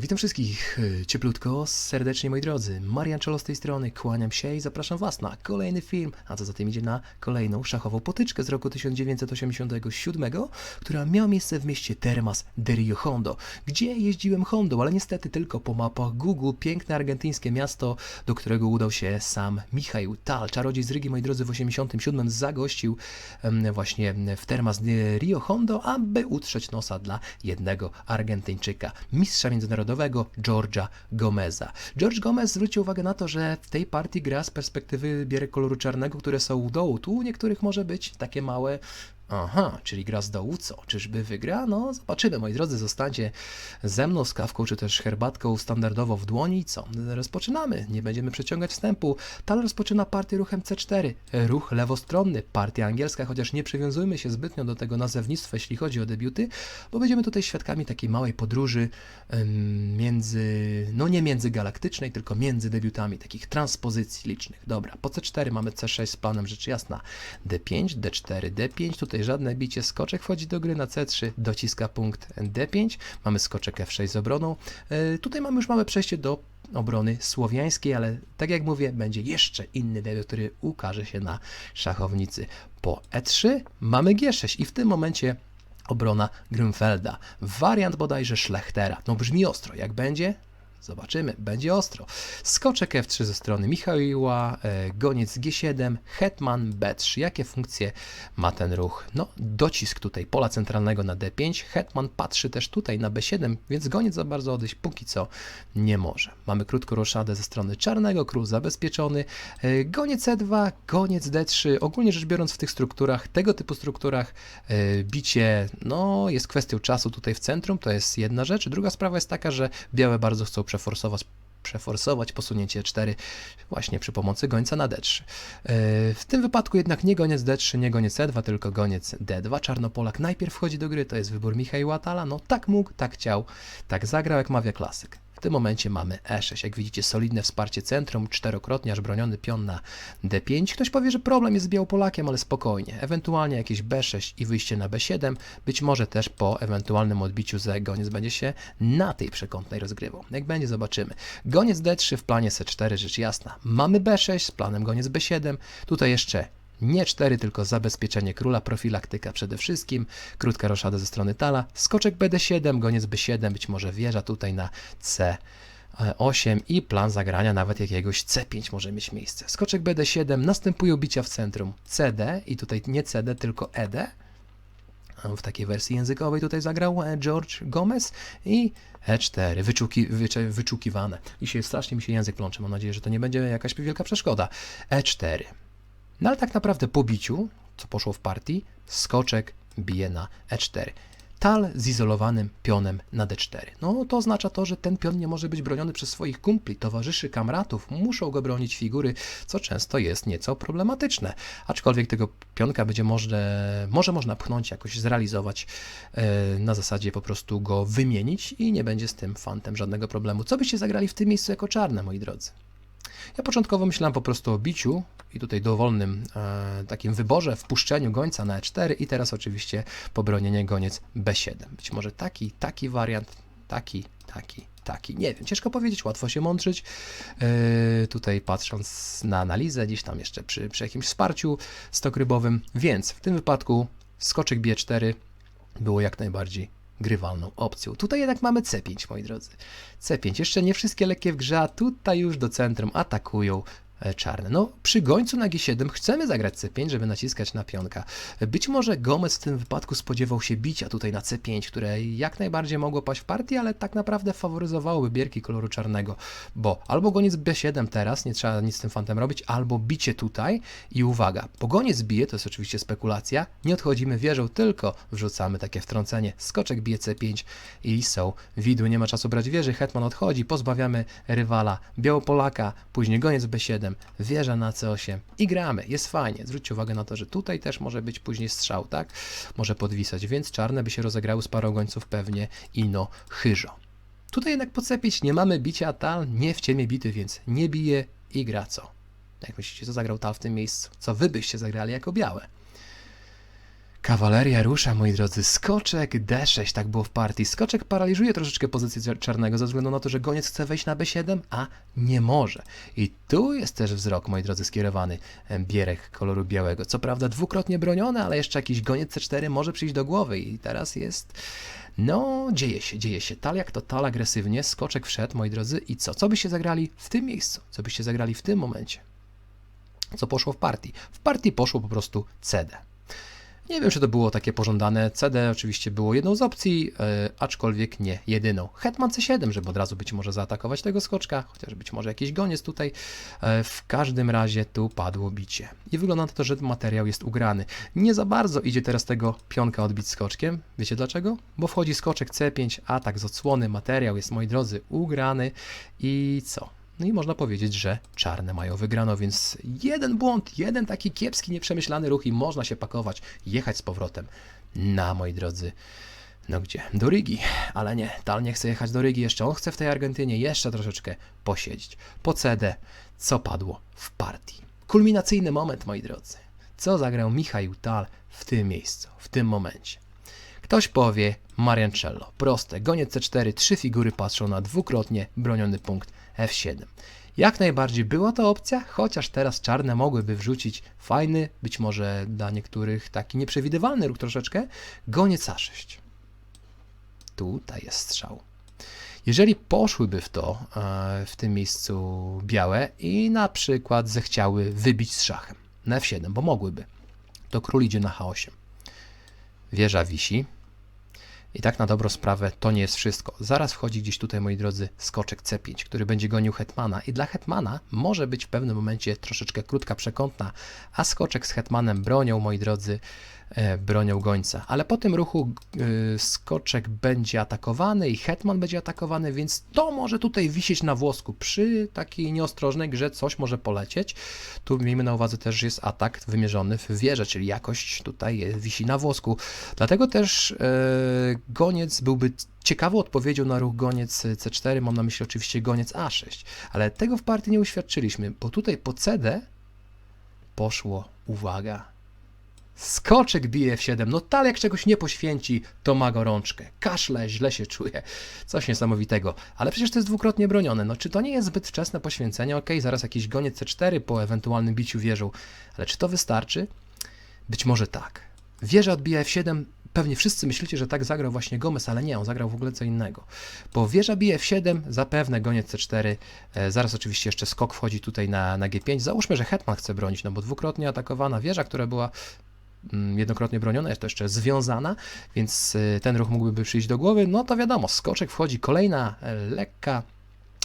Witam wszystkich e, cieplutko, serdecznie moi drodzy. Marian Czolo z tej strony, kłaniam się i zapraszam Was na kolejny film, a co za tym idzie na kolejną szachową potyczkę z roku 1987, która miała miejsce w mieście Termas de Rio Hondo, gdzie jeździłem Hondą, ale niestety tylko po mapach Google, piękne argentyńskie miasto, do którego udał się sam Michał Tal, czarodziej z Rygi, moi drodzy, w 87 zagościł właśnie w Termas de Rio Hondo, aby utrzeć nosa dla jednego Argentyńczyka, mistrza międzynarodowego George'a Gomeza. George Gomez zwrócił uwagę na to, że w tej partii gra z perspektywy bierek koloru czarnego, które są u dołu. Tu u niektórych może być takie małe Aha, czyli gra z co? Czyżby wygra? No, zobaczymy, moi drodzy, zostańcie ze mną z kawką, czy też herbatką standardowo w dłoni co? Rozpoczynamy, nie będziemy przeciągać wstępu. Tal rozpoczyna partię ruchem C4, ruch lewostronny, partia angielska, chociaż nie przywiązujmy się zbytnio do tego nazewnictwa, jeśli chodzi o debiuty, bo będziemy tutaj świadkami takiej małej podróży między, no nie międzygalaktycznej, tylko między debiutami, takich transpozycji licznych. Dobra, po C4 mamy C6 z planem rzecz jasna, D5, D4, D5, tutaj żadne bicie, skoczek wchodzi do gry na C3, dociska punkt D5, mamy skoczek F6 z obroną, E, tutaj mamy już małe przejście do obrony słowiańskiej, ale tak jak mówię, będzie jeszcze inny debiut, który ukaże się na szachownicy. Po E3 mamy G6 i w tym momencie obrona Grünfelda. Wariant bodajże Schlechtera. No brzmi ostro. Jak będzie? Zobaczymy, będzie ostro. Skoczek F3 ze strony Michała, e, goniec G7, hetman B3. Jakie funkcje ma ten ruch? No, docisk tutaj pola centralnego na D5, hetman patrzy też tutaj na B7, więc goniec za bardzo odejść póki co nie może. Mamy krótką roszadę ze strony czarnego, król zabezpieczony, e, goniec E2, goniec D3. Ogólnie rzecz biorąc w tych strukturach, tego typu strukturach e, bicie, no jest kwestią czasu tutaj w centrum, to jest jedna rzecz. Druga sprawa jest taka, że białe bardzo chcą przeforsować przeforsować posunięcie 4 właśnie przy pomocy gońca na D3. Yy, W tym wypadku jednak nie goniec D3, nie goniec E2, tylko goniec D2. Czarnopolak najpierw wchodzi do gry, to jest wybór Michała Tala. No tak mógł, tak chciał, tak zagrał, jak mawia klasyk. W tym momencie mamy E6. Jak widzicie, solidne wsparcie centrum, czterokrotnie aż broniony pion na D5. Ktoś powie, że problem jest z Białopolakiem, ale spokojnie. Ewentualnie jakieś B6 i wyjście na B7. Być może też po ewentualnym odbiciu z goniec będzie się na tej przekątnej rozgrywał. Jak będzie, zobaczymy. Goniec D3 w planie C4, rzecz jasna. Mamy B6 z planem goniec B7. Tutaj jeszcze nie 4, tylko zabezpieczenie króla, profilaktyka przede wszystkim, krótka roszada ze strony tala, skoczek BD7, goniec B7, być może wieża tutaj na C8 i plan zagrania nawet jakiegoś C5 może mieć miejsce. Skoczek BD7, następują bicia w centrum CD i tutaj nie CD, tylko ED. W takiej wersji językowej tutaj zagrał e, George Gomez i E4, wyczuki, wycze, wyczukiwane. Dzisiaj strasznie mi się język plącze, mam nadzieję, że to nie będzie jakaś wielka przeszkoda. E4. No ale tak naprawdę po biciu, co poszło w partii, skoczek bije na E4. Tal z izolowanym pionem na D4. No to oznacza to, że ten pion nie może być broniony przez swoich kumpli, towarzyszy, kamratów. Muszą go bronić figury, co często jest nieco problematyczne. Aczkolwiek tego pionka będzie może, może można pchnąć, jakoś zrealizować, e, na zasadzie po prostu go wymienić i nie będzie z tym fantem żadnego problemu. Co byście zagrali w tym miejscu jako czarne, moi drodzy? Ja początkowo myślałem po prostu o biciu i tutaj dowolnym e, takim wyborze, wpuszczeniu gońca na E4 i teraz oczywiście pobronienie goniec B7. Być może taki, taki wariant, taki, taki, taki. Nie wiem, ciężko powiedzieć, łatwo się mądrzyć. E, tutaj patrząc na analizę, gdzieś tam jeszcze przy, przy jakimś wsparciu stokrybowym, więc w tym wypadku skoczek B4 było jak najbardziej grywalną opcją. Tutaj jednak mamy C5, moi drodzy. C5. Jeszcze nie wszystkie lekkie w grze, a tutaj już do centrum atakują czarne. No, przy gońcu na G7 chcemy zagrać C5, żeby naciskać na pionka. Być może Gomez w tym wypadku spodziewał się bicia tutaj na C5, które jak najbardziej mogło paść w partii, ale tak naprawdę faworyzowałoby bierki koloru czarnego, bo albo goniec B7 teraz, nie trzeba nic z tym fantem robić, albo bicie tutaj i uwaga, po goniec bije, to jest oczywiście spekulacja, nie odchodzimy wieżą, tylko wrzucamy takie wtrącenie, skoczek bije C5 i są widły, nie ma czasu brać wieży, hetman odchodzi, pozbawiamy rywala Białopolaka, później goniec B7, wieża na C8 i gramy, jest fajnie. Zwróćcie uwagę na to, że tutaj też może być później strzał, tak? Może podwisać, więc czarne by się rozegrały z parą gońców pewnie ino chyżo. Tutaj jednak pocepić, nie mamy bicia tal, nie w ciemie bity, więc nie bije i gra co? Jak myślicie, co zagrał tal w tym miejscu? Co wy byście zagrali jako białe? Kawaleria rusza, moi drodzy. Skoczek D6, tak było w partii. Skoczek paraliżuje troszeczkę pozycję czar- czarnego ze względu na to, że goniec chce wejść na B7, a nie może. I tu jest też wzrok, moi drodzy, skierowany bierek koloru białego. Co prawda dwukrotnie broniony, ale jeszcze jakiś goniec C4 może przyjść do głowy i teraz jest... No, dzieje się, dzieje się. Tal jak to tal agresywnie, skoczek wszedł, moi drodzy. I co? Co byście zagrali w tym miejscu? Co byście zagrali w tym momencie? Co poszło w partii? W partii poszło po prostu CD. Nie wiem, czy to było takie pożądane. CD oczywiście było jedną z opcji, e, aczkolwiek nie jedyną. Hetman C7, żeby od razu być może zaatakować tego skoczka, chociaż być może jakiś goniec tutaj. E, w każdym razie tu padło bicie. I wygląda na to, że materiał jest ugrany. Nie za bardzo idzie teraz tego pionka odbić skoczkiem. Wiecie dlaczego? Bo wchodzi skoczek C5, atak z odsłony, materiał jest, moi drodzy, ugrany. I co? No i można powiedzieć, że czarne mają wygrano, więc jeden błąd, jeden taki kiepski, nieprzemyślany ruch i można się pakować, jechać z powrotem na, moi drodzy, no gdzie? Do Rygi. Ale nie, Tal nie chce jechać do Rygi jeszcze. On chce w tej Argentynie jeszcze troszeczkę posiedzieć. Po CD, co padło w partii. Kulminacyjny moment, moi drodzy. Co zagrał Michał Tal w tym miejscu, w tym momencie? Ktoś powie Mariancello. Proste. Goniec C4, trzy figury patrzą na dwukrotnie broniony punkt F7. Jak najbardziej była to opcja, chociaż teraz czarne mogłyby wrzucić fajny, być może dla niektórych taki nieprzewidywalny ruch troszeczkę, goniec A6. Tutaj jest strzał. Jeżeli poszłyby w to, e, w tym miejscu białe i na przykład zechciały wybić z szachem na F7, bo mogłyby, to król idzie na H8. Wieża wisi. I tak na dobrą sprawę to nie jest wszystko. Zaraz wchodzi gdzieś tutaj, moi drodzy, skoczek C5, który będzie gonił hetmana. I dla hetmana może być w pewnym momencie troszeczkę krótka przekątna, a skoczek z hetmanem bronią, moi drodzy, bronią gońca. Ale po tym ruchu e, skoczek będzie atakowany i hetman będzie atakowany, więc to może tutaj wisieć na włosku. Przy takiej nieostrożnej grze coś może polecieć. Tu miejmy na uwadze też, jest atak wymierzony w wieżę, czyli jakość tutaj wisi na włosku. Dlatego też e, goniec byłby ciekawą odpowiedzią na ruch goniec C4, mam na myśli oczywiście goniec A6, ale tego w partii nie uświadczyliśmy, bo tutaj po CD poszło, uwaga, skoczek bije F7, no tal jak czegoś nie poświęci, to ma gorączkę, kaszle, źle się czuje, coś niesamowitego, ale przecież to jest dwukrotnie bronione, no czy to nie jest zbyt wczesne poświęcenie, okej, zaraz jakiś goniec C4 po ewentualnym biciu wieżą, ale czy to wystarczy? Być może tak. Wieża odbija F7, pewnie wszyscy myślicie, że tak zagrał właśnie Gomez, ale nie, on zagrał w ogóle co innego. Bo wieża bije F7, zapewne goniec C4, e, zaraz oczywiście jeszcze skok wchodzi tutaj na, na G5. Załóżmy, że hetman chce bronić, no bo dwukrotnie atakowana wieża, która była jednokrotnie broniona, jest to jeszcze związana, więc e, ten ruch mógłby przyjść do głowy, no to wiadomo, skoczek wchodzi, kolejna e, lekka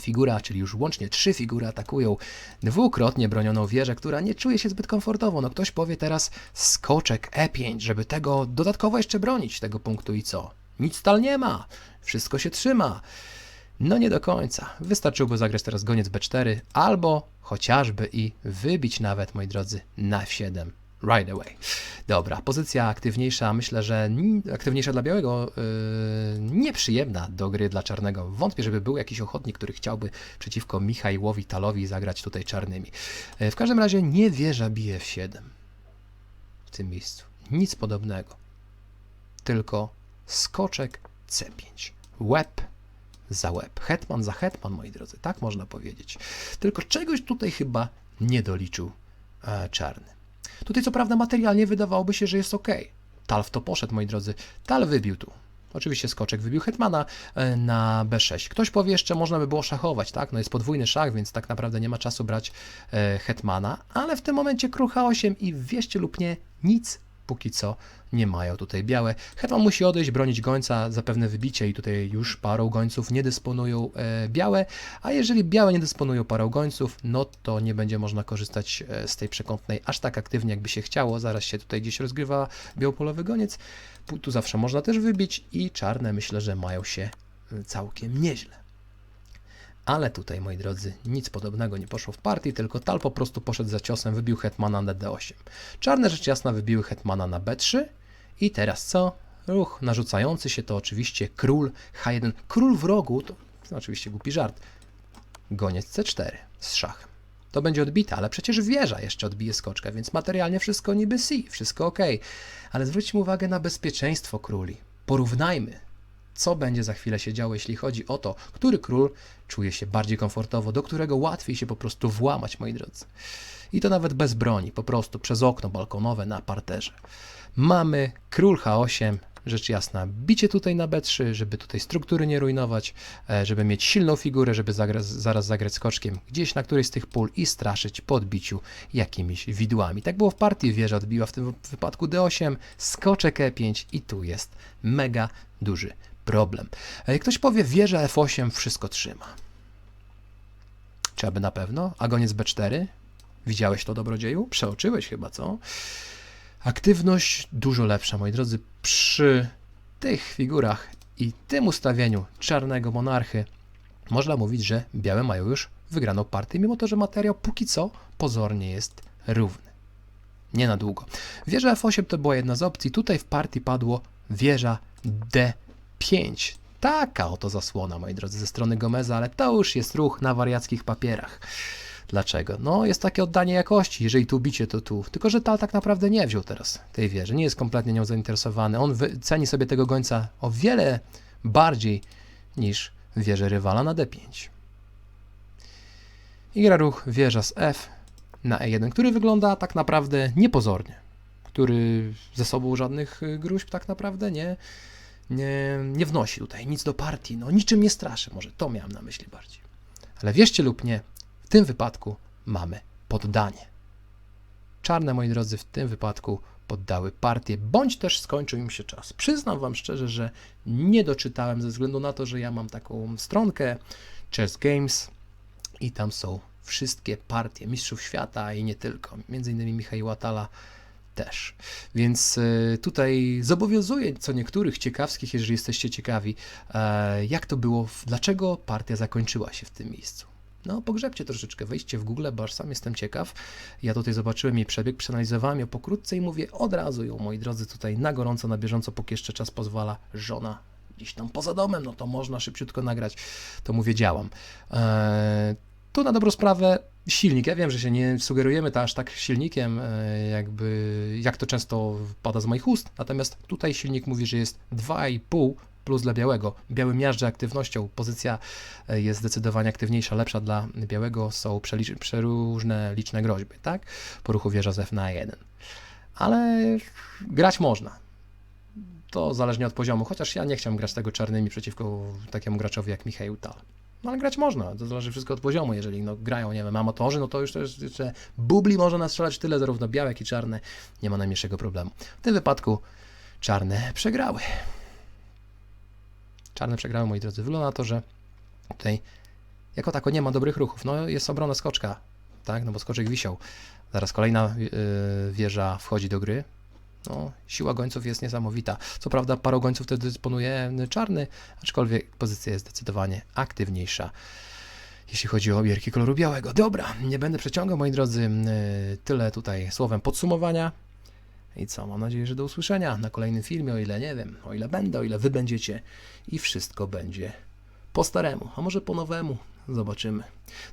figura, czyli już łącznie trzy figury atakują dwukrotnie bronioną wieżę, która nie czuje się zbyt komfortowo. No ktoś powie teraz skoczek E5, żeby tego dodatkowo jeszcze bronić tego punktu i co? Nic tal nie ma, wszystko się trzyma. No nie do końca. Wystarczyłoby zagrać teraz goniec B4 albo chociażby i wybić nawet, moi drodzy, na F7 right away. Dobra, pozycja aktywniejsza, myślę, że ni- aktywniejsza dla białego, yy, nieprzyjemna do gry dla czarnego. Wątpię, żeby był jakiś ochotnik, który chciałby przeciwko Michaiłowi Talowi zagrać tutaj czarnymi. Yy, w każdym razie nie wieża bije w 7 w tym miejscu. Nic podobnego. Tylko skoczek C5. Łeb za łeb. Hetman za hetman, moi drodzy. Tak można powiedzieć. Tylko czegoś tutaj chyba nie doliczył e, czarny. Tutaj co prawda materialnie wydawałoby się, że jest ok. Tal w to poszedł, moi drodzy. Tal wybił tu. Oczywiście skoczek wybił hetmana e, na b6. Ktoś powie jeszcze, można by było szachować, tak? No jest podwójny szach, więc tak naprawdę nie ma czasu brać e, hetmana, ale w tym momencie król h8 i wieście lub nie, nic póki co nie mają tutaj białe. Hetman musi odejść, bronić gońca, zapewne wybicie i tutaj już parą gońców nie dysponują e, białe, a jeżeli białe nie dysponują parą gońców, no to nie będzie można korzystać e, z tej przekątnej aż tak aktywnie, jakby się chciało. Zaraz się tutaj gdzieś rozgrywa białopolowy goniec. Tu zawsze można też wybić i czarne myślę, że mają się e, całkiem nieźle. Ale tutaj, moi drodzy, nic podobnego nie poszło w partii, tylko Tal po prostu poszedł za ciosem, wybił hetmana na d8. Czarne rzecz jasna wybiły hetmana na b3 i teraz co? Ruch narzucający się to oczywiście król h1. Król w rogu, to, to oczywiście głupi żart, goniec c4 z szachem. to będzie odbita, ale przecież wieża jeszcze odbije skoczkę, więc materialnie wszystko niby si, wszystko ok. Ale zwróćmy uwagę na bezpieczeństwo króli. Porównajmy, co będzie za chwilę się działo, jeśli chodzi o to, który król czuje się bardziej komfortowo, do którego łatwiej się po prostu włamać, moi drodzy. I to nawet bez broni, po prostu przez okno balkonowe na parterze. Mamy król H8, rzecz jasna, bicie tutaj na B3, żeby tutaj struktury nie rujnować, e, żeby mieć silną figurę, żeby zaraz zagrać skoczkiem gdzieś na którejś z tych pól i straszyć po odbiciu jakimiś widłami. Tak było w partii, wieża odbiła w tym wypadku D8, skoczek E5 i tu jest mega duży problem. E, Ktoś powie, wieża F8 wszystko trzyma. Czy aby na pewno? A goniec B4? Widziałeś to, dobrodzieju? Przeoczyłeś chyba, co? Aktywność dużo lepsza, moi drodzy, przy tych figurach i tym ustawieniu czarnego monarchy można mówić, że białe mają już wygraną partię, mimo to, że materiał póki co pozornie jest równy. Nie na długo. Wieża F8 to była jedna z opcji. Tutaj w partii padło wieża D5. Taka oto zasłona, moi drodzy, ze strony Gomeza, ale to już jest ruch na wariackich papierach. Dlaczego? No, jest takie oddanie jakości. Jeżeli tu bicie, to tu. Tylko, że Tal tak naprawdę nie wziął teraz tej wieży. Nie jest kompletnie nią zainteresowany. On ceni sobie tego gońca o wiele bardziej niż wieżę rywala na D5. I gra ruch wieża z F na E1, który wygląda tak naprawdę niepozornie. Który ze sobą żadnych y, gruźb tak naprawdę nie, nie, nie wnosi tutaj nic do partii. No, niczym nie straszy. Może to miałem na myśli bardziej. Ale wierzcie lub nie, w tym wypadku mamy poddanie. Czarne, moi drodzy, w tym wypadku poddały partię, bądź też skończył im się czas. Przyznam Wam szczerze, że nie doczytałem ze względu na to, że ja mam taką stronkę Chess Games i tam są wszystkie partie mistrzów świata i nie tylko, między innymi Michała Tala też. Więc e, tutaj zobowiązuję co niektórych ciekawskich, jeżeli jesteście ciekawi, e, jak to było, dlaczego partia zakończyła się w tym miejscu. No, pogrzebcie troszeczkę, wejdźcie w Google, bo aż sam jestem ciekaw. Ja tutaj zobaczyłem jej przebieg, przeanalizowałem ją pokrótce i mówię, od razu ją, moi drodzy, tutaj na gorąco, na bieżąco, póki jeszcze czas pozwala, żona gdzieś tam poza domem, no to można szybciutko nagrać, to mówię, działam. Eee, tu na dobrą sprawę silnik, ja wiem, że się nie sugerujemy to aż tak silnikiem, e, jakby, jak to często pada z moich ust, natomiast tutaj silnik mówi, że jest 2,5 plus dla białego. Biały miażdży aktywnością, pozycja e, jest zdecydowanie aktywniejsza, lepsza dla białego, są przeróżne liczne groźby, tak? Po ruchu wieża z F na 1. Ale grać można. To zależnie od poziomu, chociaż ja nie chciałem grać tego czarnymi przeciwko takiemu graczowi jak Michał Tal. No ale grać można, to zależy wszystko od poziomu. Jeżeli no, grają, nie wiem, amatorzy, no to już też jeszcze bubli można nastrzelać tyle, zarówno białe, jak i czarne. Nie ma najmniejszego problemu. W tym wypadku czarne przegrały. Czarne przegrały, moi drodzy. Wygląda na to, że tutaj jako tako nie ma dobrych ruchów. No jest obrona skoczka, tak, no bo skoczek wisiał. Zaraz kolejna yy, wieża wchodzi do gry. No, siła gońców jest niesamowita. Co prawda parą gońców wtedy dysponuje czarny, aczkolwiek pozycja jest zdecydowanie aktywniejsza, jeśli chodzi o obierki koloru białego. Dobra, nie będę przeciągał, moi drodzy. Yy, Tyle tutaj słowem podsumowania. I co, mam nadzieję, że do usłyszenia na kolejnym filmie, o ile nie wiem, o ile będę, o ile wy będziecie i wszystko będzie po staremu, a może po nowemu. Zobaczymy.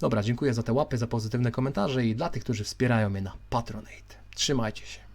Dobra, dziękuję za te łapy, za pozytywne komentarze i dla tych, którzy wspierają mnie na Patronate. Trzymajcie się.